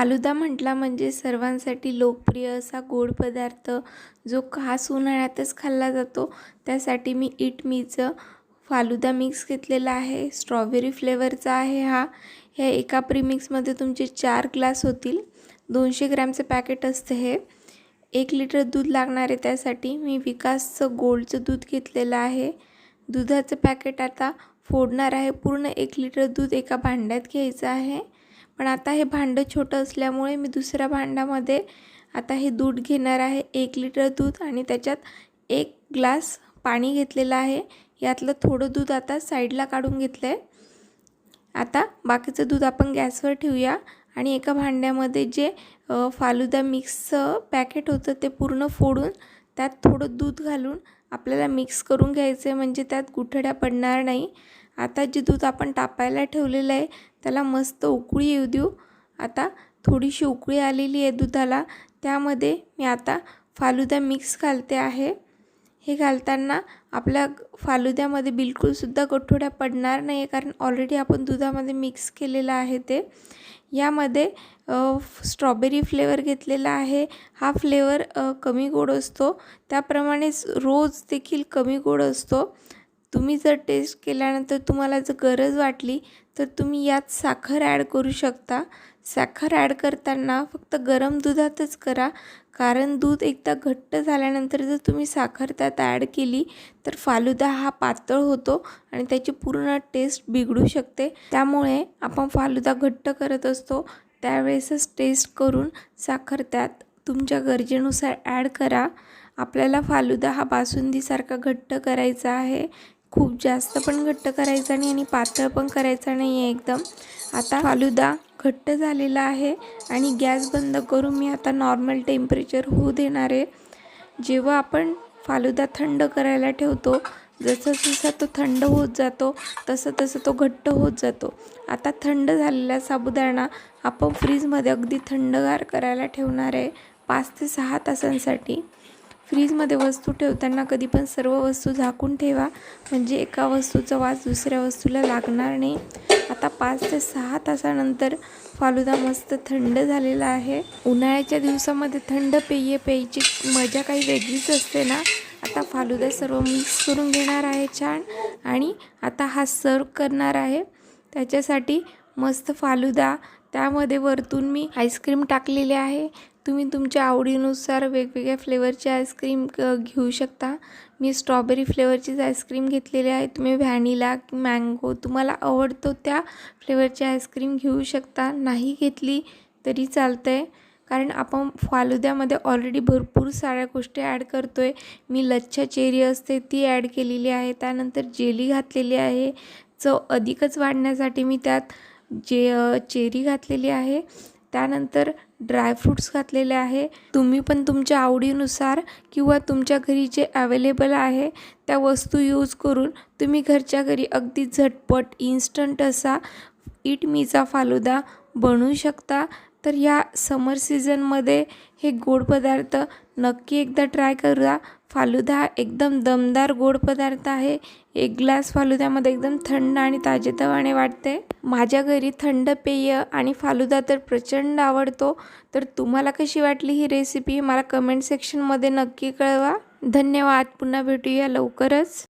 फालुदा म्हटला म्हणजे सर्वांसाठी लोकप्रिय असा गोड पदार्थ जो खास उन्हाळ्यातच खाल्ला जातो. त्यासाठी मी इट मीचं फालुदा मिक्स घेतलेला आहे. स्ट्रॉबेरी फ्लेवरचा आहे हा. ह्या एका प्रीमिक्समध्ये तुमचे चार ग्लास होतील. दोनशे ग्रॅमचं पॅकेट असतं हे. एक लिटर दूध लागणार आहे त्यासाठी. मी विकासचं गोल्डचं दूध घेतलेलं आहे. दुधाचं पॅकेट आता फोडणार आहे. पूर्ण एक लिटर दूध एका भांड्यात घ्यायचं आहे. पण आता हे भांडं छोटं असल्यामुळे मी दुसऱ्या भांड्यामध्ये आता हे दूध घेणार आहे एक लिटर दूध आणि त्याच्यात एक ग्लास पाणी घेतलेलं आहे. यातलं थोडं दूध आता साईडला काढून घेतलं आहे आता बाकीचं दूध आपण गॅसवर ठेवूया आणि एका भांड्यामध्ये जे फालुदा मिक्सचं पॅकेट होतं ते पूर्ण फोडून त्यात थोडं दूध घालून आपल्याला मिक्स करून घ्यायचं आहे म्हणजे त्यात गुठड्या पडणार नाही. आता जे दूध आपण तापायला ठेवलेलं आहे त्याला मस्त उकळी येऊ देऊ. आता थोडीशी उकळी आलेली आहे दुधाला. त्यामध्ये मी आता फालुदा मिक्स घालते आहे. हे घालताना आपल्या फालुद्यामध्ये बिलकुलसुद्धा गठोड्या पडणार नाही आहे कारण ऑलरेडी आपण दुधामध्ये मिक्स केलेलं आहे ते. यामध्ये स्ट्रॉबेरी फ्लेवर घेतलेला आहे. हा फ्लेवर कमी गोड असतो. त्याप्रमाणेच रोज देखील कमी गोड असतो. तुम्ही जर टेस्ट केल्यानंतर तुम्हाला जर गरज वाटली तर तुम्ही यात साखर ॲड करू शकता. साखर ॲड करताना फक्त गरम दुधातच करा. कारण दूध एकदा घट्ट झाल्यानंतर जर तुम्ही साखर त्यात ॲड केली तर फालुदा हा पातळ होतो आणि त्याची पूर्ण टेस्ट बिघडू शकते. त्यामुळे आपण फालुदा घट्ट करत असतो. त्यावेळेसच टेस्ट करून साखर त्यात तुमच्या गरजेनुसार ॲड करा. आपल्याला फालुदा हा बासुंदीसारखा घट्ट करायचा आहे. खूप जास्त पण घट्ट करायचा नाही आणि पातळ पण करायचा नाही आहे एकदम. आता फालुदा घट्ट झालेला आहे आणि गॅस बंद करून मी आता नॉर्मल टेम्परेचर होऊ देणार आहे. जेव्हा आपण फालुदा थंड करायला ठेवतो जसं जसं तो थंड होत जातो तसं तसं तो घट्ट होत जातो. आता थंड झालेला साबुदाणा आपण फ्रीजमध्ये अगदी थंडगार करायला ठेवणार आहे पाच ते सहा तासांसाठी. फ्रीजमध्ये वस्तू ठेवताना कधी पण सर्व वस्तू झाकून ठेवा. म्हणजे एका वस्तूचा वास दुसऱ्या वस्तूला लागणार नाही. आता पाच ते सहा तासानंतर फालुदा मस्त थंड झालेला आहे. उन्हाळ्याच्या दिवसामध्ये थंड पेये प्यायची मजा काही वेगळीच असते ना? आता फालुदा सर्व मिक्स करून घेणार आहे छान. आणि आता हा सर्व करणार आहे. त्याच्यासाठी मस्त फालुदा त्यामध्ये वरतून मी आईस्क्रीम टाकलेले आहे. तुम्ही तुमच्या आवडीनुसार वेगवेगळ्या फ्लेवरचे आईस्क्रीम घेऊ शकता. मी स्ट्रॉबेरी फ्लेवरचीच आईस्क्रीम घेतलेली आहे. तुम्ही व्हॅनिला मँगो तुम्हाला आवडतो त्या फ्लेवरची आईस्क्रीम घेऊ शकता. नाही घेतली तरी चालतं आहे कारण आपण फालुद्यामध्ये ऑलरेडी भरपूर साऱ्या गोष्टी ॲड करतो आहे मी लच्छा चेरी असते ती ॲड केलेली आहे. त्यानंतर जेली घातलेली आहे. चव अधिकच वाढण्यासाठी मी त्यात जे चेरी घातलेली आहे त्यानंतर ड्रायफ्रूट्स घातलेले आहे. तुम्ही पण तुमच्या आवडीनुसार किंवा तुमच्या घरी जे अवेलेबल आहे त्या वस्तू यूज करून तुम्ही घरच्या घरी अगदी झटपट इन्स्टंट असा इट मीचा फालुदा बनवू शकता. तर या समर सीझनमध्ये हे गोड पदार्थ नक्की एकदा ट्राय करा. फालुदा एकदम दमदार गोड पदार्थ आहे. एक ग्लास फालुद्यामध्ये एकदम थंड आणि ताजेतवाने वाटते. माझ्या घरी थंड पेय आणि फालुदा तर प्रचंड आवडतो. तर तुम्हाला कशी वाटली ही रेसिपी मला कमेंट सेक्शनमध्ये नक्की कळवा. धन्यवाद. पुन्हा भेटूया लवकरच.